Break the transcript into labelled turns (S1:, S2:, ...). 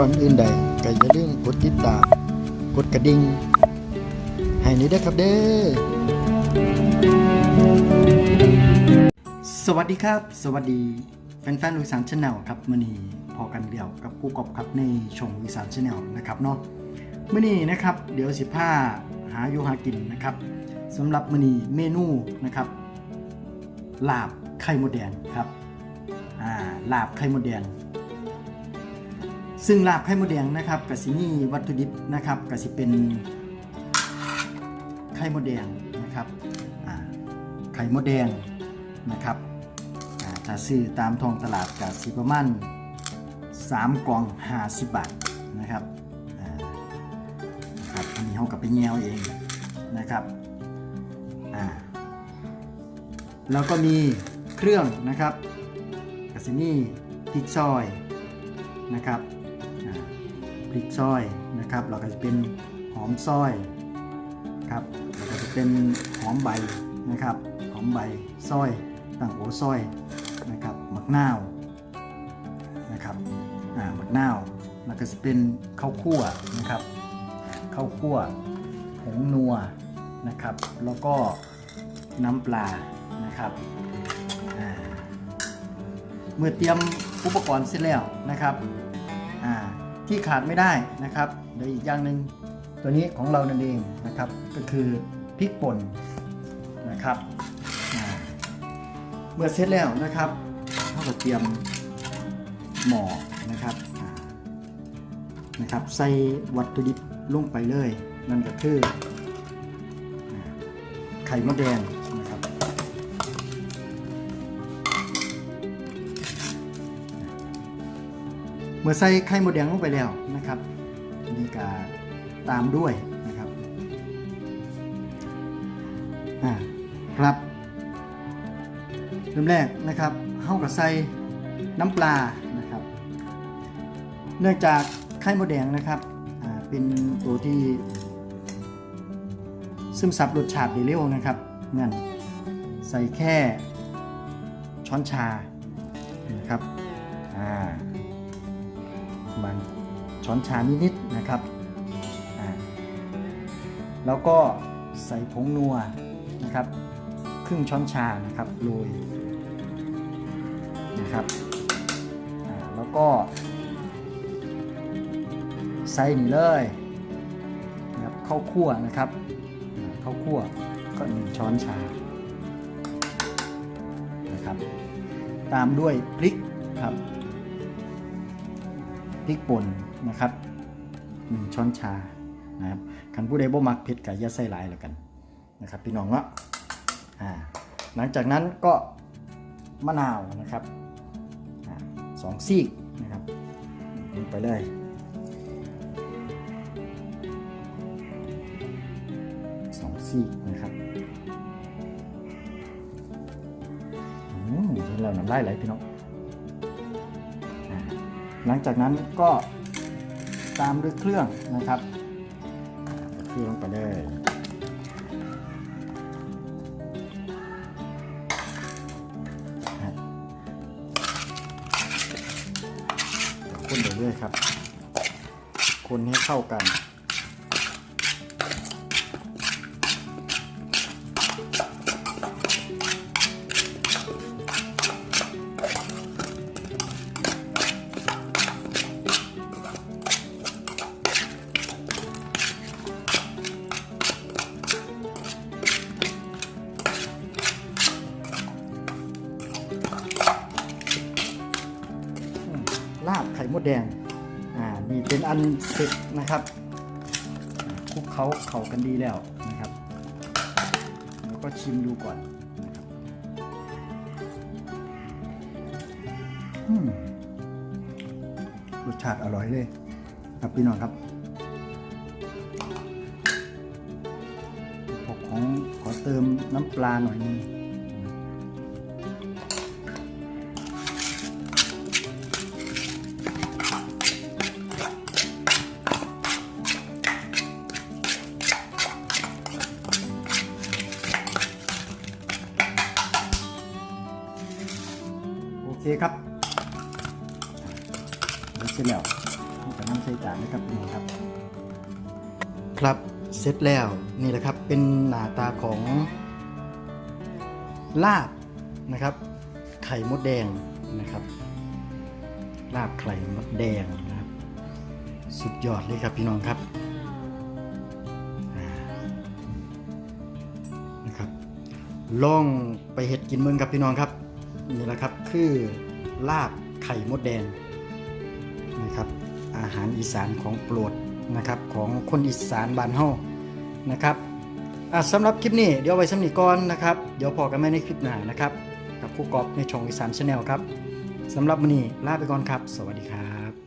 S1: ก่อนอื่นใดก็อย่าลืมกดติดตาม กดกระดิ่งให้นี้ด้วยครับเด้อสวัสดีครับ สวัสดีแฟนๆวิสานชาแนลครับมื่อนี้พอกันเดี่ยวกับกูกอบครับในช่องวิสานชาแนลนะครับเนาะมื่อนี้นะครับ เดี๋ยวสิผ้าหาอยู่หากินนะครับสำหรับมื่อนี้เมนูนะครับลาบไข่มดแดงครับลาบไข่มดแดง ซึ่งลาบไข่มดแดงนะครับกสิมีวัตถุดิบนะครับกสิเป็นไข่มดแดงนะครับไข่มดแดงนะครับถ้าซื้อตามทองตลาดกับสิประมาณ3กล่อง50บาทนะครับอ่านะครับอันนี้เขากับไปแงวเองนะครับแล้วก็มีเครื่องนะครับกสิมีพริกซอยนะครับ ริกซอยนะครับเราก็จะเป็นหอมซอยครับแล้วก็จะเป็นหอมใบนะครับหอมใบซอยตั้งโอซอยนะครับมะนาวนะครับอ่ามะนาวแล้วก็จะเป็นข้าวคั่วนะครับข้าวคั่วผงนัวนะครับ แล้วก็น้ำปลานะครับเมื่อเตรียมอุปกรณ์เสร็จแล้วนะครับ ที่ขาดไม่ได้นะครับเดี๋ยวอีกอย่างหนึ่งตัวนี้ของเรานั่นเองนะครับก็คือพริกป่นนะครับเมื่อเสร็จแล้วนะครับเราก็เตรียมหม้อนะครับนะครับใส่วัตถุดิบลงไปเลย นั่นก็คือไข่มดแดง เมื่อใส่ไข่มดแดงลงไปแล้วนะครับนี่ก็ตามด้วยนะครับอ่าครับเริ่มแรกนะครับเข้ากับใส่น้ำปลานะครับ เนื่องจากไข่มดแดงนะครับอ่าเป็นตัวที่ ซึมซับรสชาติได้เร็วนะครับงั้นใส่แค่ช้อนชานะครับ ประมาณช้อนชานิดๆนะครับ แล้วก็ใส่ผงนัวนะครับ ครึ่งช้อนชานะครับโรยนะครับแล้วก็ ใส่นี่เลยนะครับข้าวคั่วนะครับข้าวคั่วก็หนึ่งช้อนชานะครับ ตามด้วยพริกครับ พริกป่นนะครับหนึ่งช้อนชานะครับคันผู้ใดบ่มักเผ็ดก็อย่าใส่หลายแล้วกันนะครับพี่น้องเนาะอ่าหลังจากนั้นก็มะนาวนะครับสองซีกนะครับลงไปเลยสองซีกนะครับอืมเห็นแล้วน้ำลายไหลพี่น้อง หลังจากนั้นก็ตามด้วยเครื่องนะครับเครื่องไปเลยนะคนไปเรื่อยครับ คนให้เข้ากัน มดแดง อ่า นี่เป็นอันเสร็จนะครับคลุกเขาเข้ากันดีแล้วนะครับ แล้วก็ชิมดูก่อนนะครับรสชาติอร่อยเลย ครับพี่น้องครับพกของขอเติมน้ำปลาหน่อยนึง เคครับเสร็จแล้วนี่ก็น้ำใส่จานนะครับพี่น้องครับ ครับเสร็จแล้วนี่แหละครับเป็นหน้าตาของลาบนะครับ ไข่มดแดงนะครับ ลาบไข่มดแดงนะครับ สุดยอดเลยครับพี่น้องครับนะครับ ลองไปเห็ดกินเมืองครับพี่น้องครับ นี่แหละครับคือลาบไข่มดแดงนะครับอาหารอีสานของโปรดนะครับของคนอีสานบ้านเฮานะครับอะสำหรับคลิปนี้เดี๋ยวไว้สำนีก่อนนะครับเดี๋ยวพอกันไม่ในคลิปหน้านะครับกับคู่กอบในช่องอีสานชาแนลครับสำหรับวันนี้ลาไปก่อนครับ สวัสดีครับ